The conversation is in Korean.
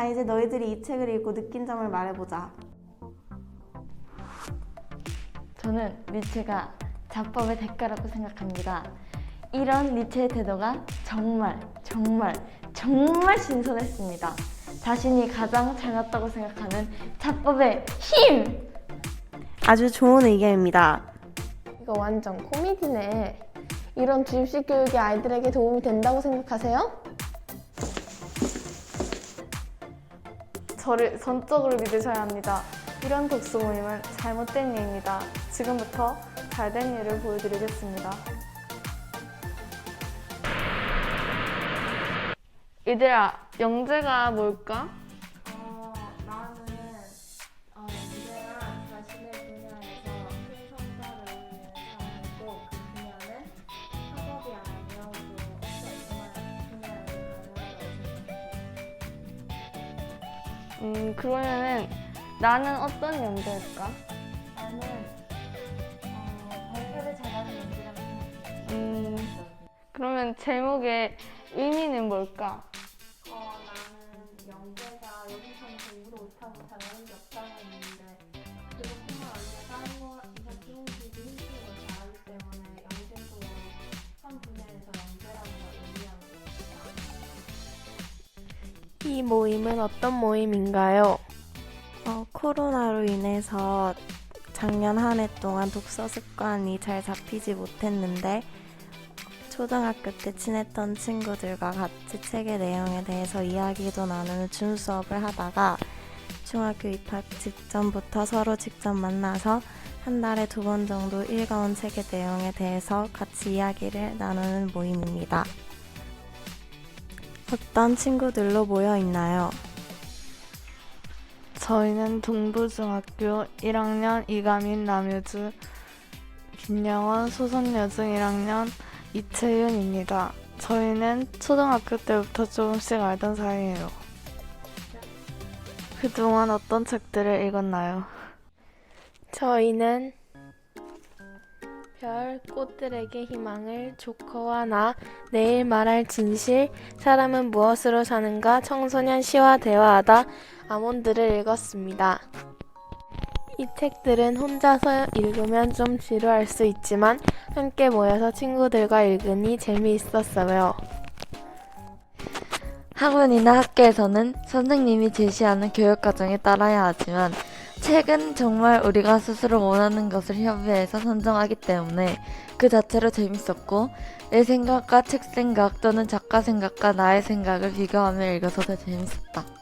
자, 이제 너희들이 이 책을 읽고 느낀 점을 말해보자. 저는 니체가 자법의 대가라고 생각합니다. 이런 니체의 태도가 정말 정말 정말 신선했습니다. 자신이 가장 잘났다고 생각하는 자법의 힘! 아주 좋은 의견입니다. 이거 완전 코미디네. 이런 주입식 교육이 아이들에게 도움이 된다고 생각하세요? 저를 전적으로 믿으셔야 합니다. 이런 독서 모임은 잘못된 예입니다. 지금부터 잘된 예를 보여드리겠습니다. 얘들아, 영재가 뭘까? 음, 그러면은 나는 어떤 영재일까? 나는 어, 발표를 잘하는 연기라고 생각해. 음, 그러면 제목의 의미는 뭘까? 어, 나는 영재가 여기서는 공부를 못하고 잘하는 게 없다고 했는데 이 모임은 어떤 모임인가요? 어, 코로나로 인해서 작년 한 해 동안 독서 습관이 잘 잡히지 못했는데 초등학교 때 친했던 친구들과 같이 책의 내용에 대해서 이야기도 나누는 줌 수업을 하다가 중학교 입학 직전부터 서로 직접 만나서 한 달에 두 번 정도 읽어온 책의 내용에 대해서 같이 이야기를 나누는 모임입니다. 어떤 친구들로 모여 있나요? 저희는 동부중학교 1학년 이가민 남유주 김영원 소선여중 1학년 이채윤입니다. 저희는 초등학교 때부터 조금씩 알던 사이예요. 그동안 어떤 책들을 읽었나요? 저희는 별, 꽃들에게 희망을, 조커와 나, 내일 말할 진실, 사람은 무엇으로 사는가, 청소년 시와 대화하다, 아몬드를 읽었습니다. 이 책들은 혼자서 읽으면 좀 지루할 수 있지만 함께 모여서 친구들과 읽으니 재미있었어요. 학원이나 학교에서는 선생님이 제시하는 교육 과정에 따라야 하지만 책은 정말 우리가 스스로 원하는 것을 협의해서 선정하기 때문에 그 자체로 재밌었고 내 생각과 책 생각 또는 작가 생각과 나의 생각을 비교하며 읽어서 더 재밌었다.